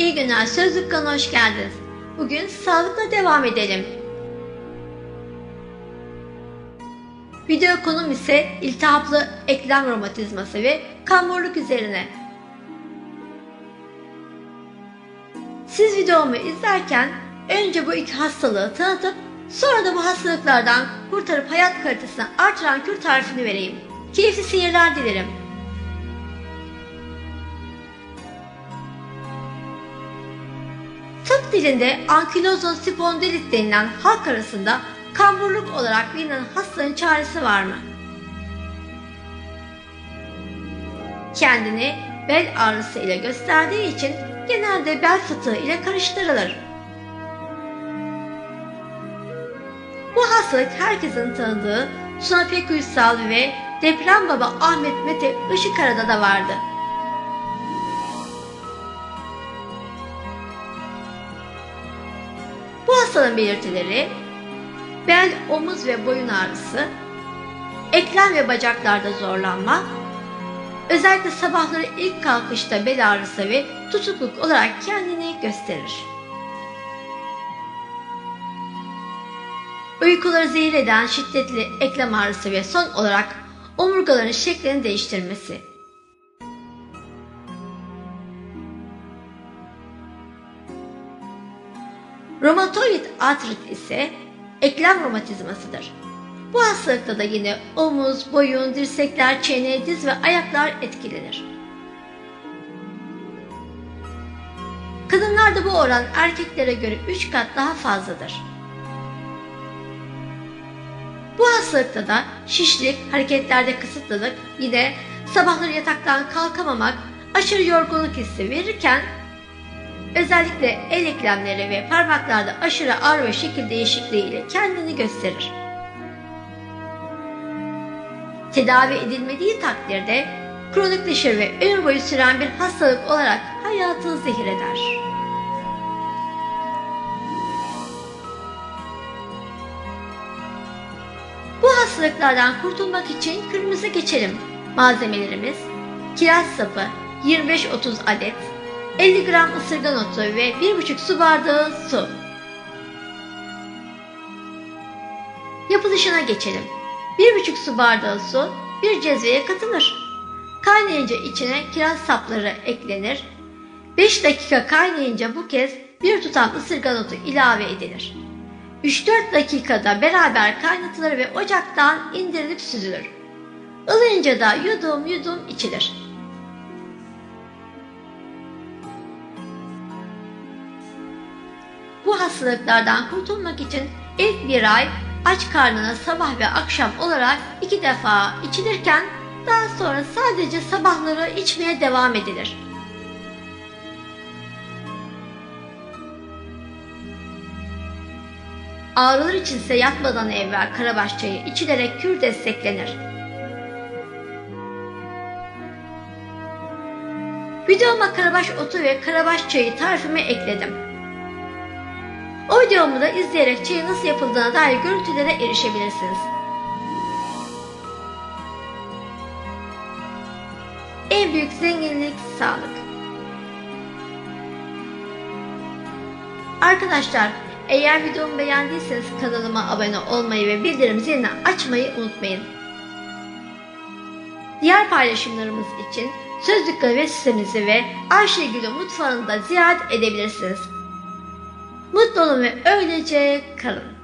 İyi günler, Sözlük kanalına hoş geldiniz. Bugün sağlıkla devam edelim. Video konum ise iltihaplı eklem romatizması ve kamburluk üzerine. Siz videomu izlerken önce bu iki hastalığı tanıtıp sonra da bu hastalıklardan kurtarıp hayat kalitesini artıran kür tarifini vereyim. Keyifli seyirler dilerim. Tıp dilinde ankilozun spondilit denilen halk arasında kamburluk olarak bilinen hastalığın çaresi var mı? Kendini bel ağrısı ile gösterdiği için genelde bel fıtığı ile karıştırılır. Bu hastalık herkesin tanıdığı Suna Pek Uysal ve deprem baba Ahmet Mete Işıkara'da da vardı. Bu hastalığın belirtileri bel, omuz ve boyun ağrısı, eklem ve bacaklarda zorlanma, özellikle sabahları ilk kalkışta bel ağrısı ve tutukluk olarak kendini gösterir. Uykuları zehir eden şiddetli eklem ağrısı ve son olarak omurgaların şeklini değiştirmesi. Romatoid artrit ise eklem romatizmasıdır. Bu hastalıkta da yine omuz, boyun, dirsekler, çene, diz ve ayaklar etkilenir. Kadınlarda bu oran erkeklere göre 3 kat daha fazladır. Bu hastalıkta da şişlik, hareketlerde kısıtlılık, yine sabahları yataktan kalkamamak, aşırı yorgunluk hissi verirken özellikle el eklemleri ve parmaklarda aşırı ağrı ve şekil değişikliği ile kendini gösterir. Tedavi edilmediği takdirde kronikleşir ve ömür boyu süren bir hastalık olarak hayatı zehir eder. Bu hastalıklardan kurtulmak için kırmızı geçelim. Malzemelerimiz kiraz sapı 25-30 adet, 50 gram ısırgan otu ve 1,5 su bardağı su. Yapılışına geçelim. 1,5 su bardağı su bir cezveye katılır. Kaynayınca içine kiraz sapları eklenir. 5 dakika kaynayınca bu kez bir tutam ısırgan otu ilave edilir. 3-4 dakikada beraber kaynatılır ve ocaktan indirilip süzülür. Ilınca da yudum yudum içilir. Bu hastalıklardan kurtulmak için ilk bir ay aç karnına sabah ve akşam olarak iki defa içilirken daha sonra sadece sabahları içmeye devam edilir. Ağrılar içinse yatmadan evvel karabaş çayı içilerek kür desteklenir. Videoma karabaş otu ve karabaş çayı tarifimi ekledim. O videomu da izleyerek çayı nasıl yapıldığına dair görüntülere erişebilirsiniz. En büyük zenginlik sağlık. Arkadaşlar eğer videomu beğendiyseniz kanalıma abone olmayı ve bildirim zilini açmayı unutmayın. Diğer paylaşımlarımız için Sözlük web sitemizi ve Ayşegül'ün mutfağını da ziyaret edebilirsiniz. Mutlu olun ve öylece kalın.